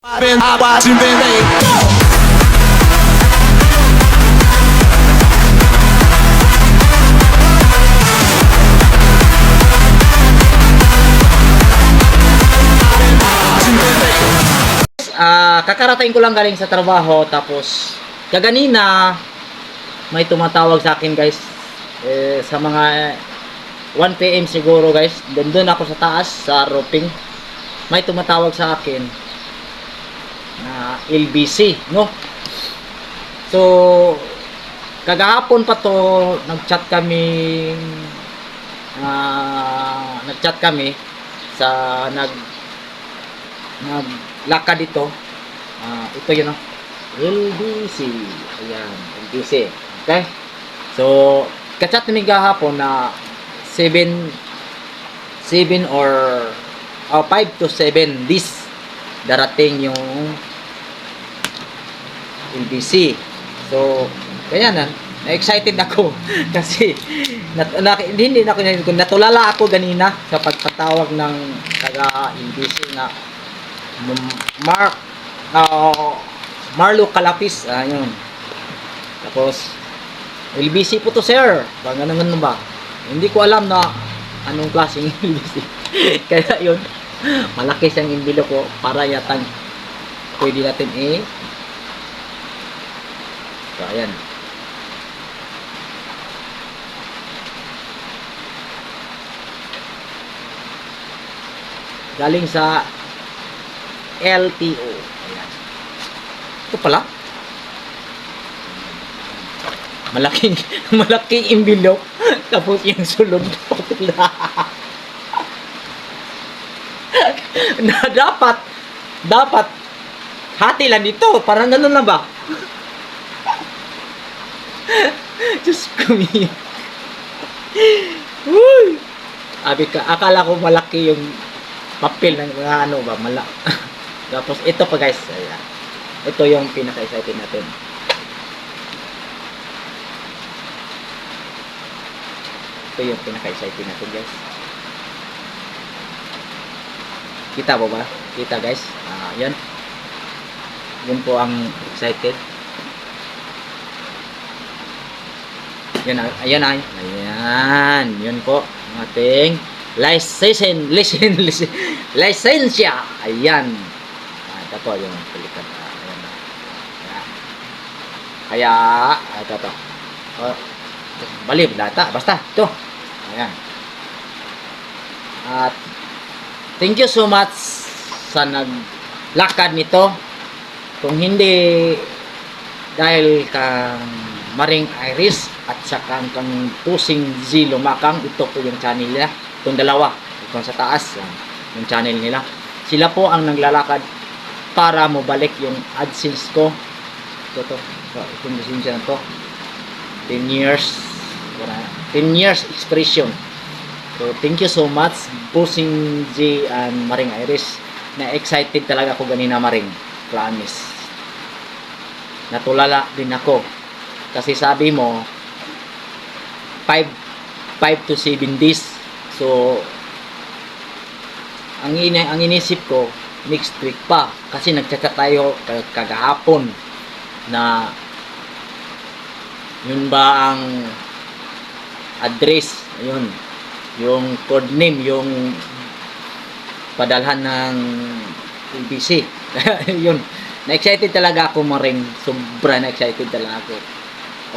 been watching baby. Ah, kakarating ko lang galing sa trabaho tapos kaganina may tumatawag sa akin guys. Eh, sa mga 1 PM siguro guys. Doon ako sa taas sa roping. May tumatawag sa akin na LBC no so kagahapon pa to nagchat kami ah, nagchat kami sa nag naglakad ito. Ah, ito yun oh. LBC. Ayan, LBC. Okay? So, kachat namin gahapon na 7 7 or oh, 5 to 7 this darating yung LBC. So, kaya na, na-excited ako kasi nat, na, hindi, na ako natulala ako ganina sa pagpatawag ng taga LBC na Mark uh, Marlo Calapis ayun tapos LBC po to sir. Ba ganun ganun ba? Hindi ko alam na anong klaseng LBC kaya yun malaki siyang envelope ko para yatang pwede natin eh so ayan galing sa LTO. Ayan. Ito pala. Malaking, malaking envelope. Tapos yung sulod pula. na dapat, dapat, hati lang dito. Parang ganun na ba? Diyos ko. Uy! Abi ka, akala ko malaki yung papel ng mga ano ba, mala. Tapos ito pa guys, ayan. Ito yung pinaka-excited natin. Ito yung pinaka-excited natin guys. Kita po ba? Kita guys. Ah, yan. Yun po ang excited. Yan, ayan ay. Ayan. Yun po. Ang ating license, listen, listen, lisensya. Ayan. Ito po yung pelikat. Ah, ayan. Ayan. Kaya, ito to. Oh, bali, data. Basta, ito. Ayan. At, thank you so much sa naglakad nito. Kung hindi dahil kang Maring Iris at saka ang kang Pusing Z Lumakang, ito po yung channel nila. Itong dalawa, itong sa taas, yan, yung channel nila. Sila po ang naglalakad para mabalik yung AdSense ko. Ito to, ito, itong lisensya na to. 10 years, wala, 10 years expression. So, thank you so much, Pusing Z and Maring Iris. Na excited talaga ako ganina, Maring. Promise. Natulala din ako. Kasi sabi mo, 5 5 to 7 days. So, ang, ini ang inisip ko, next week pa. Kasi nagchat tayo kag- kagahapon na yun ba ang address, yun, yung code name, yung padalhan ng LBC. yun. Na-excited talaga ako maring. Sobra na-excited talaga ako.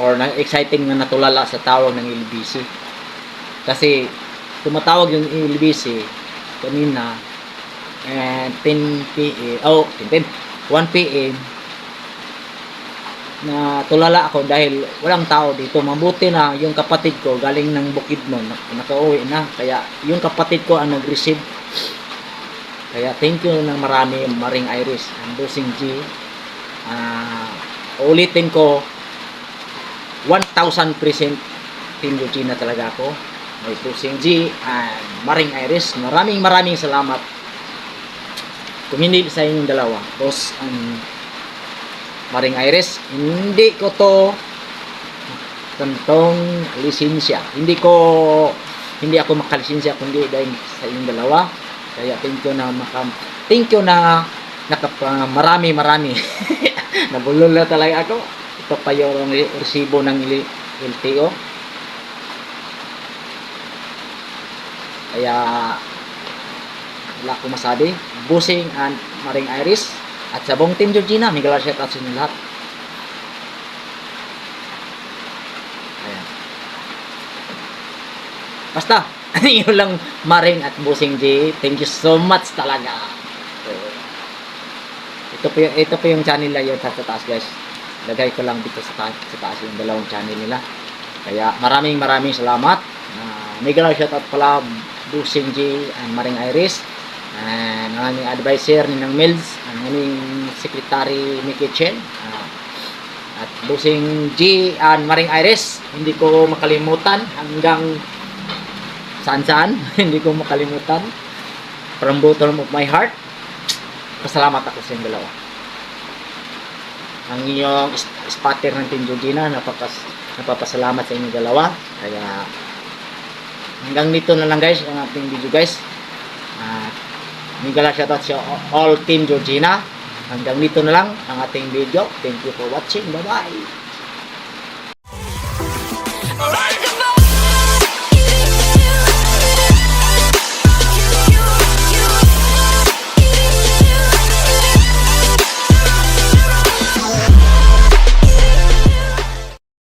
Or na-exciting na natulala sa tawag ng LBC. Kasi tumatawag yung LBC kanina and 10 p.m. Oh, 10 p.m. 1 p.m. na tulala ako dahil walang tao dito. Mabuti na yung kapatid ko galing ng Bukidnon, nak- nakauwi na. Kaya yung kapatid ko ang nag-receive. Kaya thank you ng marami Maring Iris and Dosing G. Ah, ulitin ko 1000% Team Lucina talaga ako. May Dosing G and Maring Iris. Maraming maraming salamat. Kung sa inyong dalawa, Boss and Maring Iris, hindi ko to tantong lisensya. Hindi ko hindi ako makalisensya kundi dahil sa inyong dalawa. Kaya thank you na makam thank you na nakapa, marami, marami. Nabulol na talaga ako. Ito pa resibo ng LTO. Kaya, wala akong masabi. Busing and Maring Iris. At sa buong Team Georgina, may galar shout out lahat. Ayan. Basta, yun lang Maring at Busing G. Thank you so much talaga. Ito po yung, ito po yung channel na yun sa taas guys. Lagay ko lang dito sa taas, sa taas yung dalawang channel nila. Kaya maraming maraming salamat. Uh, may galang shoutout pala Busing G and Maring Iris. And ang aming advisor ni ng Mills, ang aming secretary Mickey Chen. ah, at Busing G and Maring Iris, hindi ko makalimutan hanggang saan-saan, hindi ko makalimutan. From bottom of my heart, pasalamat ako sa inyong dalawa. Ang inyong is- spotter ng Team Georgina, napapas, napapasalamat sa inyong dalawa. Kaya hanggang dito na lang guys, ang ating video guys. At may gala shoutout sa all Team Georgina. Hanggang dito na lang ang ating video. Thank you for watching. Bye-bye!